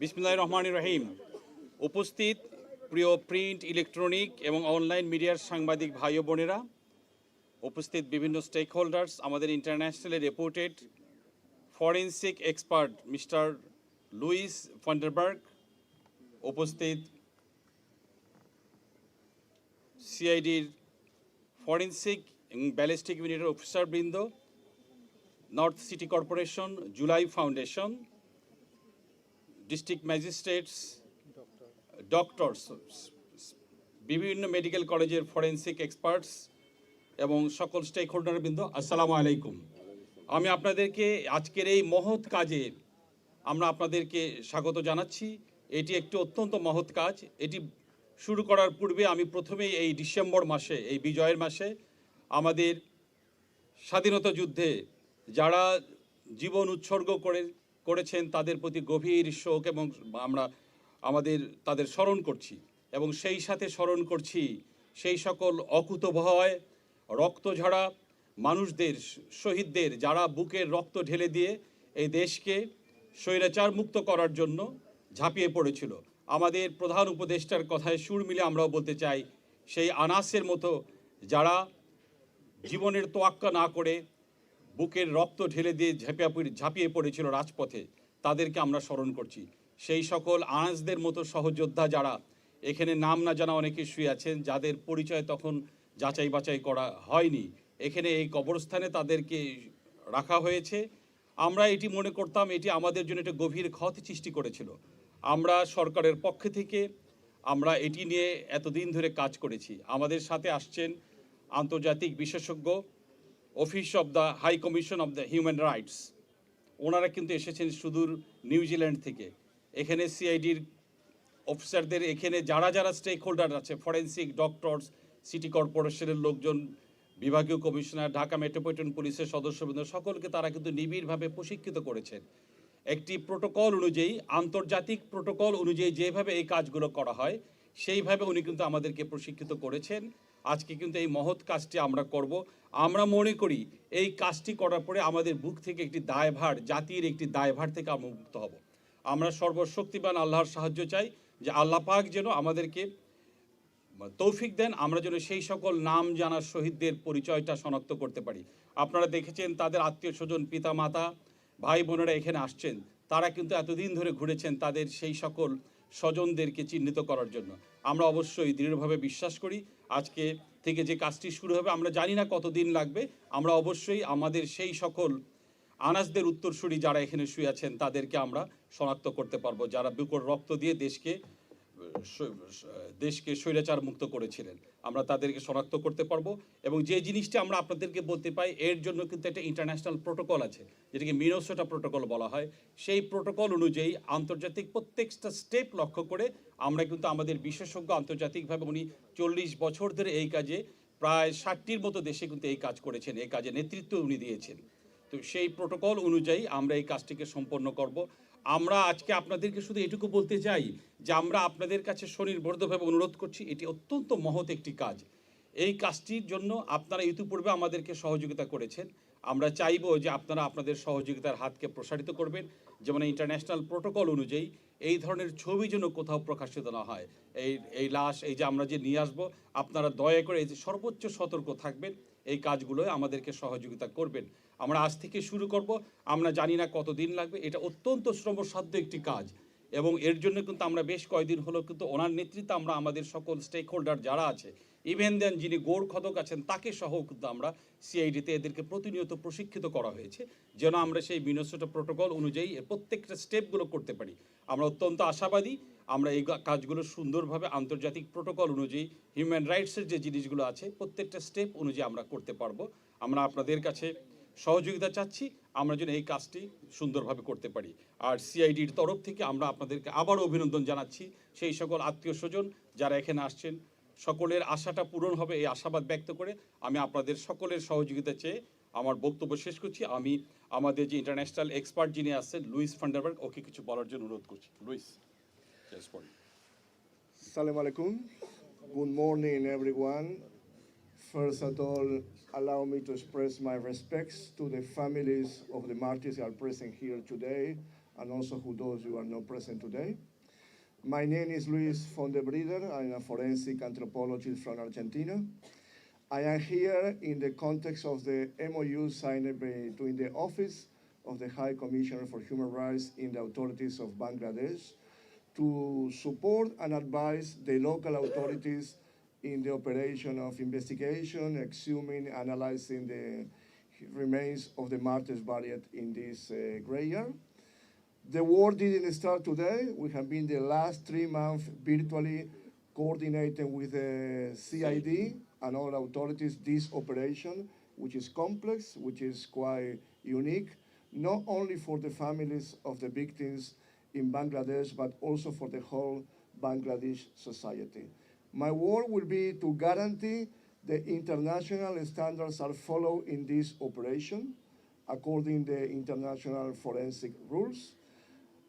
বিসমিল্লাহ রহমান রহিম। উপস্থিত প্রিয় প্রিন্ট, ইলেকট্রনিক এবং অনলাইন মিডিয়ার সাংবাদিক ভাই ও বোনেরা, উপস্থিত বিভিন্ন স্টেক হোল্ডার্স আমাদের internationally reputed forensic expert mister Louis Funderburg উপস্থিত সিআইডির ফরেন্সিক এবং ব্যালিস্টিক ইউনিটের অফিসারবৃন্দ north city corporation July foundation district magistrates doctors বিভিন্ন মেডিকেল কলেজের ফরেন্সিক এক্সপার্টস এবং সকল স্টেক হোল্ডারবৃন্দ আসসালামু আলাইকুম। আমি আপনাদেরকে আজকের এই মহৎ কাজে আমরা আপনাদেরকে স্বাগত জানাচ্ছি। এটি একটি অত্যন্ত মহৎ কাজ। এটি শুরু করার পূর্বে আমি প্রথমেই এই ডিসেম্বর মাসে, এই বিজয়ের মাসে আমাদের স্বাধীনতা যুদ্ধে যারা জীবন উৎসর্গ করে করেছেন, তাদের প্রতি গভীর শোক এবং আমরা আমাদের, তাদের স্মরণ করছি এবং সেই সাথে স্মরণ করছি সেই সকল অকুতভয় রক্তঝরা মানুষদের, শহীদদের যারা বুকের রক্ত ঢেলে দিয়ে এই দেশকে স্বৈরাচার মুক্ত করার জন্য ঝাঁপিয়ে পড়েছিল। আমাদের প্রধান উপদেষ্টার কথায় সুর মিলে আমরাও বলতে চাই, সেই আনাসের মতো যারা জীবনের তোয়াক্কা না করে বুকের রক্ত ঢেলে দিয়ে ঝাঁপিয়ে ঝাঁপিয়ে পড়েছিল রাজপথে। তাদেরকে আমরা স্মরণ করছি। সেই সকল আনাজদের মতো সহযোদ্ধা যারা, এখানে নাম না জানা অনেকে শুয়ে আছেন, যাদের পরিচয় তখন যাচাই বাছাই করা হয়নি। এখানে এই কবরস্থানে তাদেরকে রাখা হয়েছে। আমরা এটি মনে করতাম, এটি আমাদের জন্য একটা গভীর ক্ষতি সৃষ্টি করেছিল। আমরা সরকারের পক্ষ থেকে, আমরা এটি নিয়ে এতদিন ধরে কাজ করেছি। আমাদের সাথে আসছেন আন্তর্জাতিক বিশেষজ্ঞ office of the high commission of the human rights. ওনারা কিন্তু এসেছেন সুদূর নিউজিল্যান্ড থেকে। এখানে সিআইডির অফিসারদের, এখানে যারা যারা স্টেক হোল্ডার আছে ফরেন্সিক ডক্টরস সিটি কর্পোরেশনের লোকজন, বিভাগীয় কমিশনার, ঢাকা মেট্রোপলিটন পুলিশের সদস্যবৃন্দ, সকলকে তারা কিন্তু নিবিড়ভাবে প্রশিক্ষিত করেছেন। একটি প্রোটোকল অনুযায়ী, আন্তর্জাতিক প্রোটোকল অনুযায়ী যেভাবে এই কাজগুলো করা হয়, সেইভাবে উনি কিন্তু আমাদেরকে প্রশিক্ষিত করেছেন। আজকে কিন্তু এই মহৎ কাজটি আমরা করব। আমরা মনে করি এই কাজটি করার পরে আমাদের বুক থেকে একটি দায়ভার, জাতির একটি দায়ভার থেকে আমরা মুক্ত হব। আমরা সর্বশক্তিবান আল্লাহর সাহায্য চাই যে আল্লাহ পাক যেন আমাদেরকে তৌফিক দেন, আমরা যেন সেই সকল নাম জানার শহীদদের পরিচয়টা শনাক্ত করতে পারি। আপনারা দেখেছেন তাদের আত্মীয় স্বজন পিতা মাতা ভাই বোনেরা এখানে আসছেন। তারা কিন্তু এতদিন ধরে ঘুরেছেন, তাদের সেই সকল স্বজনদেরকে চিহ্নিত করার জন্য। আমরা অবশ্যই দৃঢ়ভাবে বিশ্বাস করি। আজকে থেকে যে কাজটি শুরু হবে, আমরা জানি না কতদিন লাগবে। আমরা অবশ্যই আমাদের সেই সকল আনাজদের উত্তরসূরি যারা এখানে শুয়ে আছেন, তাদেরকে আমরা শনাক্ত করতে পারব। যারা বুকর রক্ত দিয়ে দেশকে দেশকে স্বৈরাচার মুক্ত করেছিলেন। আমরা তাদেরকে শনাক্ত করতে পারব এবং যে জিনিসটা আমরা আপনাদেরকে বলতে পাই, এর জন্য কিন্তু একটা ইন্টারন্যাশনাল প্রোটোকল আছে, যেটাকে মিনোসোটা প্রোটোকল বলা হয়। সেই প্রোটোকল অনুযায়ী আন্তর্জাতিক প্রত্যেকটা স্টেপ লক্ষ্য করে আমরা কিন্তু আমাদের বিশেষজ্ঞ আন্তর্জাতিকভাবে উনি চল্লিশ বছর ধরে এই কাজে, প্রায় ষাটটির মতো দেশে কিন্তু এই কাজ করেছেন, এই কাজে নেতৃত্ব উনি দিয়েছেন। তো সেই প্রোটোকল অনুযায়ী আমরা এই কাজটিকে সম্পন্ন করব। আমরা আজকে আপনাদেরকে শুধু এটুকু বলতে চাই যে আমরা আপনাদের কাছে স্বনির্বদ্ধভাবে অনুরোধ করছি, এটি অত্যন্ত মহৎ একটি কাজ। এই কাজটির জন্য আপনারা ইতিপূর্বে আমাদেরকে সহযোগিতা করেছেন। আমরা চাইব যে আপনারা আপনাদের সহযোগিতার হাতকে প্রসারিত করবেন। যেমন ইন্টারন্যাশনাল প্রোটোকল অনুযায়ী এই ধরনের ছবি যেন কোথাও প্রকাশিত না হয়। এই এই লাশ, এই যে আমরা যে নিয়ে আসব, আপনারা দয়া করে এই যে সর্বোচ্চ সতর্ক থাকবেন। এই কাজগুলোয় আমাদেরকে সহযোগিতা করবেন। আমরা আজ থেকে শুরু করব। আমরা জানি না কতদিন লাগবে। এটা অত্যন্ত শ্রমসাধ্য একটি কাজ। এবং এর জন্য কিন্তু আমরা বেশ কয়েকদিন হলো কিন্তু ওনার নেতৃত্বে আমরা আমাদের সকল স্টেক হোল্ডার যারা আছে ইভেন দেন যিনি গৌর খদক আছেন, তাকে সহ কিন্তু আমরা সিআইডিতে এদেরকে প্রতিনিয়ত প্রশিক্ষিত করা হয়েছে। যেন আমরা সেই মিনোসোটা প্রোটোকল অনুযায়ী প্রত্যেকটা স্টেপগুলো করতে পারি। আমরা অত্যন্ত আশাবাদী, আমরা এই কাজগুলো সুন্দরভাবে আন্তর্জাতিক প্রোটোকল অনুযায়ী, হিউম্যান রাইটসের যে জিনিসগুলো আছে, প্রত্যেকটা স্টেপ অনুযায়ী আমরা করতে পারব। আমরা আপনাদের কাছে সহযোগিতা চাচ্ছি, আমরা যেন এই কাজটি সুন্দরভাবে করতে পারি। আর সিআইডির তরফ থেকে আমরা আপনাদেরকে আবারও অভিনন্দন জানাচ্ছি। সেই সকল আত্মীয় স্বজন যারা এখানে আসছেন সকলের আশাটা পূরণ হবে, এই আশাবাদ ব্যক্ত করে আমি আপনাদের সকলের সহযোগিতা চেয়ে আমার বক্তব্য শেষ করছি। আমি আমাদের যে ইন্টারন্যাশনাল এক্সপার্ট যিনি আছেন, লুইস ফান্ডারবার্গ ওকে কিছু বলার জন্য অনুরোধ করছি। লুইস সালাম আলাইকুম। Good morning everyone first of all allow me to express my respects to the families of the martyrs are present here today and also who those you are no present today My name is Luis Fondebrider. I'm a forensic anthropologist from Argentina. I am here in the context of the MOU signed between the Office of the High Commissioner for Human Rights in the authorities of Bangladesh to support and advise the local authorities in the operation of investigation, exhuming, analyzing the remains of the martyrs buried in this uh, graveyard. The work didn't start today. We have been the last three months virtually coordinating with the CID and all authorities this operation, which is complex, which is quite unique, not only for the families of the victims in Bangladesh, but also for the whole Bangladesh society. My work will be to guarantee the international standards are followed in this operation according to the international forensic rules.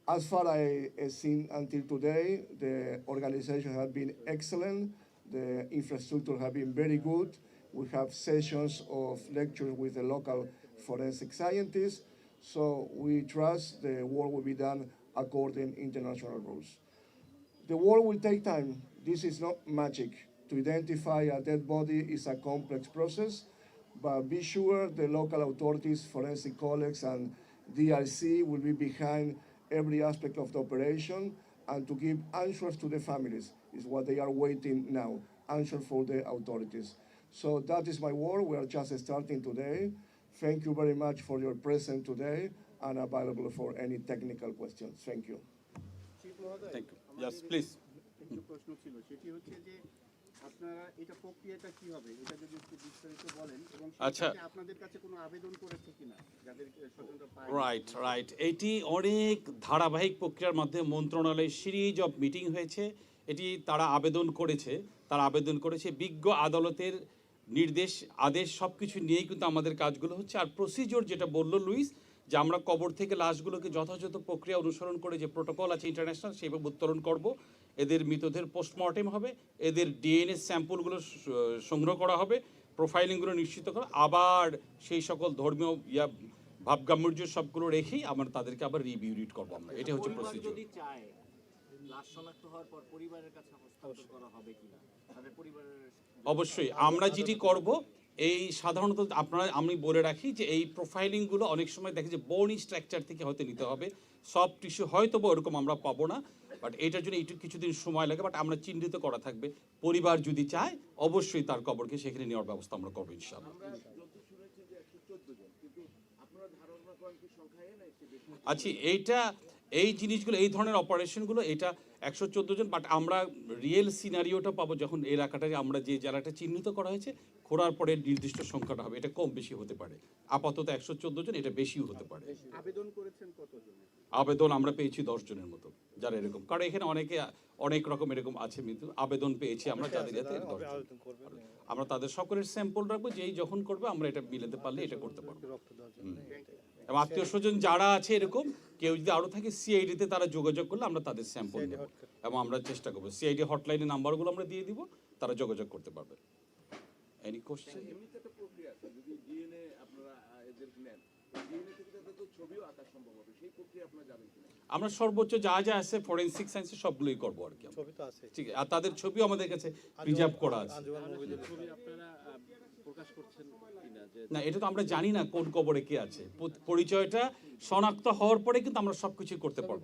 As far as I have seen until today, the organization has been excellent. The infrastructure has been very good. We have sessions of lectures with the local forensic scientists. So we trust the work will be done according international rules. The work will take time. This is not magic. To identify a dead body is a complex process, but be sure the local authorities, forensic colleagues, and DRC will be behind every aspect of the operation and to give answers to the families is what they are waiting now, answer for the authorities. So that is my work. We are just starting today. Thank you very much for your presence today and available for any technical questions. Thank you. Chief মহোদয় thank you yes please একটা প্রশ্ন ছিল সেটি হচ্ছে যে আপনারা এটা প্রক্রিয়াটা কি হবে? এটা যদি একটু বিস্তারিত বলেন এবং আচ্ছা। আপনাদের কাছে কোনো আবেদন করেছে কিনা? যাদের রাইট রাইট এটি অনেক ধারাবাহিক প্রক্রিয়ার মাধ্যমে মন্ত্রণালয়ের সিরিজ অফ মিটিং হয়েছে। এটি তারা আবেদন করেছে। তারা আবেদন করেছে। বিজ্ঞ আদালতের নির্দেশ আদেশ সব কিছু নিয়েই কিন্তু আমাদের কাজগুলো হচ্ছে। আর প্রসিজিওর যেটা বলল লুইস যে আমরা কবর থেকে লাশগুলোকে যথাযথ প্রক্রিয়া অনুসরণ করে যে প্রোটোকল আছে ইন্টারন্যাশনাল সেইভাবে উত্তোলন করব। এদের মৃতদের পোস্টমর্টেম হবে এদের ডিএনএ স্যাম্পলগুলো সংগ্রহ করা হবে প্রোফাইলিংগুলো নিশ্চিত করা আবার সেই সকল ধর্মীয় ইয়া ভাবগাম্ভীর্য সবগুলো রেখেই আমরা তাদেরকে আবার রিভিউরিট করব আমরা। এটা হচ্ছে পরিবার প্রসিজিওর যদি চায় লাশ শনাক্ত হওয়ার পর পরিবারের কাছে হস্তান্তর করা হবে কিনা? তাদের পরিবারের অবশ্যই। আমরা যেটি করব এই সাধারণত আপনারা আমি বলে রাখি যে এই প্রোফাইলিংগুলো অনেক সময় দেখে যে বোন স্ট্রাকচার থেকে হয়তো নিতে হবে। সব টিস্যু হয়তো বা ওরকম আমরা পাবো না। বাট এটার জন্য একটু কিছুদিন সময় লাগে বাট আমরা চিহ্নিত করা থাকবে। পরিবার যদি চায় অবশ্যই তার কবরকে সেখানে নেওয়ার ব্যবস্থা আমরা করব ইনশাআল্লাহ। আচ্ছা এইটা এই জিনিসগুলো এই ধরনের অপারেশনগুলো এটা একশো চোদ্দ জন বাট আমরা রিয়েল সিনারিওটা পাবো যখন এলাকাটাকে আমরা যে জেলাটা চিহ্নিত করা হয়েছে খোঁড়ার পরে নির্দিষ্ট সংখ্যাটা হবে। এটা কম বেশি হতে পারে। আপাতত একশো চোদ্দ জন এটা বেশিও হতে পারে। আবেদন করেছেন কতজন? আবেদন আমরা পেয়েছি দশ জনের মতো যারা এরকম। কারণ এখানে অনেকে অনেক রকম এরকম আছে মৃত্যু আবেদন পেয়েছি আমরা তাদের যাতে আমরা তাদের সকলের স্যাম্পল রাখব যেই যখন করবে আমরা এটা মিলাতে পারলে এটা করতে পারব। এবং আত্মীয় স্বজন যারা আছে এরকম কেউ যদি আরও থাকে সিআইডিতে তারা যোগাযোগ করলে আমরা তাদের স্যাম্পল নেব। এবং আমরা চেষ্টা করব। সিআইডি হটলাইনের নাম্বারগুলো আমরা দিয়ে দিব তারা যোগাযোগ করতে পারবে। এনি কোশ্চেন এমনিতে একটা প্রক্রিয়া আছে। যদি ডিএনএ আপনারা আহ, এদের নেন ডিএনএ থেকে তাদের তো ছবিও আঁকা সম্ভব হবে। সেই প্রক্রিয়া আপনারা যাবেন কিনা? আমরা সর্বোচ্চ যা যা আছে ফরেন্সিক সায়েন্সে সবগুলোই করব আর কি আমরা। ছবি তো আছে ঠিক আছে আর তাদের ছবিও আমাদের কাছে প্রিজার্ভ করা আছে। না এটা তো আমরা জানি না কোন কবরে কে আছে। পরিচয়টা শনাক্ত হওয়ার পরে কিন্তু আমরা সবকিছু করতে পারব।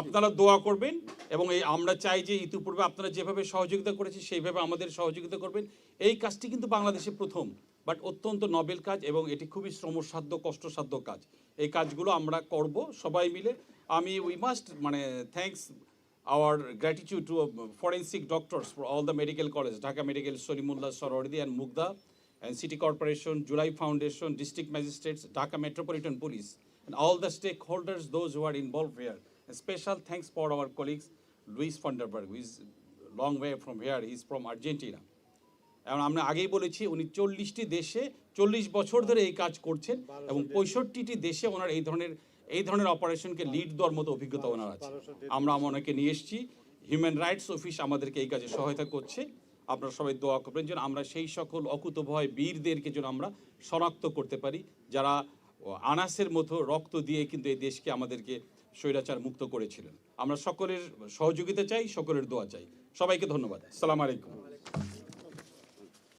আপনারা দোয়া করবেন এবং এই আমরা চাই যে ইতিপূর্বে আপনারা যেভাবে সহযোগিতা করেছি সেইভাবে আমাদের সহযোগিতা করবেন। এই কাজটি কিন্তু বাংলাদেশে প্রথম বাট অত্যন্ত নবেল কাজ এবং এটি খুবই শ্রমসাধ্য কষ্টসাধ্য কাজ। এই কাজগুলো আমরা করব সবাই মিলে। আমি উই মাস্ট মানে thanks our gratitude to uh, forensic doctors for all the medical colleges, Dhaka Medical, Solimullah, Sororidi, and City Corporation, July Foundation, District Magistrates, Dhaka Metropolitan Police, and all the stakeholders, those who are involved here. A special thanks for our colleagues, Luis van der Berg, who is a long way from here. He's from Argentina. এবং আমরা আগেই বলেছি উনি চল্লিশটি দেশে চল্লিশ বছর ধরে এই কাজ করছেন এবং পঁয়ষট্টিটি দেশে ওনার এই ধরনের এই ধরনের অপারেশনকে লিড দেওয়ার মতো অভিজ্ঞতা ওনার আছে আমরা ওনাকে নিয়ে এসেছি হিউম্যান রাইটস অফিস আমাদেরকে এই কাজে সহায়তা করছে আপনারা সবাই দোয়া করবেন যেন আমরা সেই সকল অকুতভয় বীরদেরকে যেন আমরা শনাক্ত করতে পারি, যারা আনাসের মতো রক্ত দিয়ে কিন্তু এই দেশকে আমাদেরকে স্বৈরাচার মুক্ত করেছিলেন। আমরা সকলের সহযোগিতা চাই, সকলের দোয়া চাই। সবাইকে ধন্যবাদ। সালাম আলাইকুম।